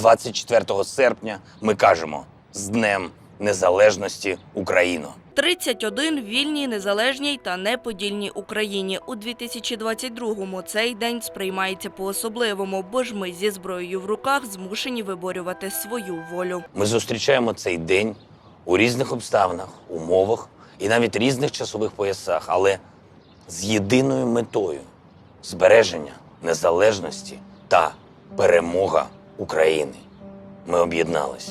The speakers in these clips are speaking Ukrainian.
24 серпня ми кажемо з Днем Незалежності Україно. 31 вільній, незалежній та неподільній Україні. У 2022-му цей день сприймається по-особливому, бо ж ми зі зброєю в руках змушені виборювати свою волю. Ми зустрічаємо цей день у різних обставинах, умовах і навіть різних часових поясах, але з єдиною метою збереження незалежності та перемога України. Ми об'єднались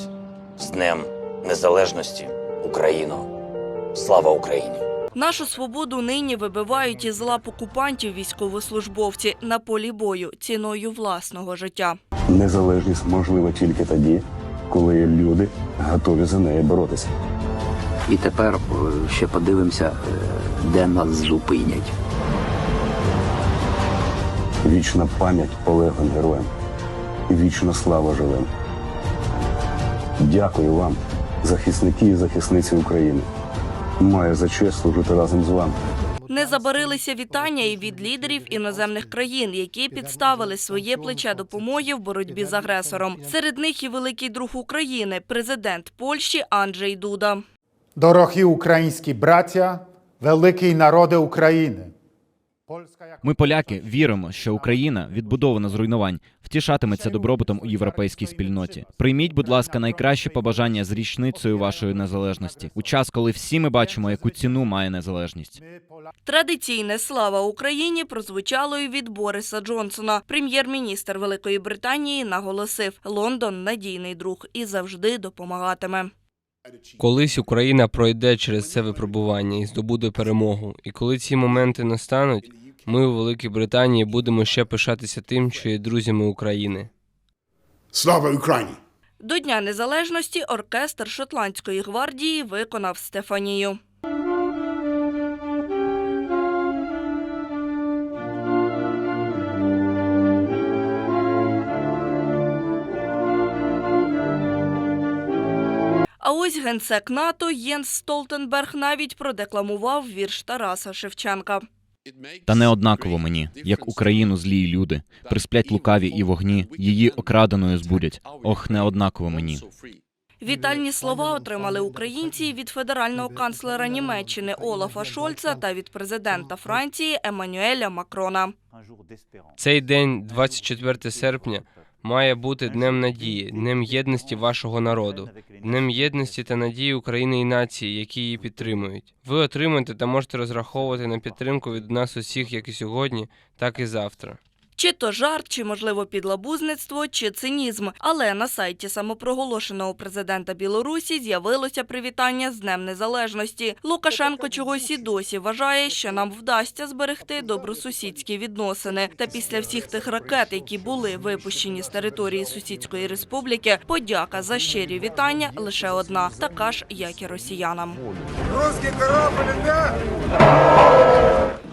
з Днем Незалежності Україно. Слава Україні! Нашу свободу нині вибивають із лап окупантів військовослужбовці на полі бою ціною власного життя. Незалежність можлива тільки тоді, коли люди готові за неї боротися. І тепер е, ще подивимося, е, де нас зупинять. Вічна пам'ять полеглим героям вічна слава живим. Дякую вам, захисники і захисниці України. Маю за честь служити разом з вами. Не забарилися вітання і від лідерів іноземних країн, які підставили своє плече допомоги в боротьбі з агресором. Серед них і великий друг України, президент Польщі Анджей Дуда. Дорогі українські браття, великий народи України. Ми, поляки, віримо, що Україна, відбудована з руйнувань, втішатиметься добробутом у європейській спільноті. Прийміть, будь ласка, найкращі побажання з річницею вашої незалежності у час, коли всі ми бачимо, яку ціну має незалежність. Традиційне слава Україні прозвучало і від Бориса Джонсона. Прем'єр-міністр Великої Британії наголосив: Лондон надійний друг і завжди допомагатиме. Колись Україна пройде через це випробування і здобуде перемогу. І коли ці моменти настануть, ми у Великій Британії будемо ще пишатися тим, що є друзями України. Слава Україні! До Дня Незалежності оркестр Шотландської гвардії виконав Стефанію. А ось генсек НАТО Єнс Столтенберг навіть продекламував вірш Тараса Шевченка. Та не однаково мені, як Україну злі люди, присплять лукаві і вогні, її окраденою збудять. Ох, не однаково мені. Вітальні слова отримали українці від федерального канцлера Німеччини Олафа Шольца та від президента Франції Еммануеля Макрона. Цей день, 24 серпня, має бути днем надії, днем єдності вашого народу, днем єдності та надії України і нації, які її підтримують. Ви отримаєте та можете розраховувати на підтримку від нас усіх, як і сьогодні, так і завтра. Чи то жарт, чи можливо підлабузництво, чи цинізм. Але на сайті самопроголошеного президента Білорусі з'явилося привітання з Днем Незалежності. Лукашенко чогось і досі вважає, що нам вдасться зберегти добросусідські відносини. Та після всіх тих ракет, які були випущені з території сусідської республіки, подяка за щирі вітання лише одна, така ж, як і росіянам.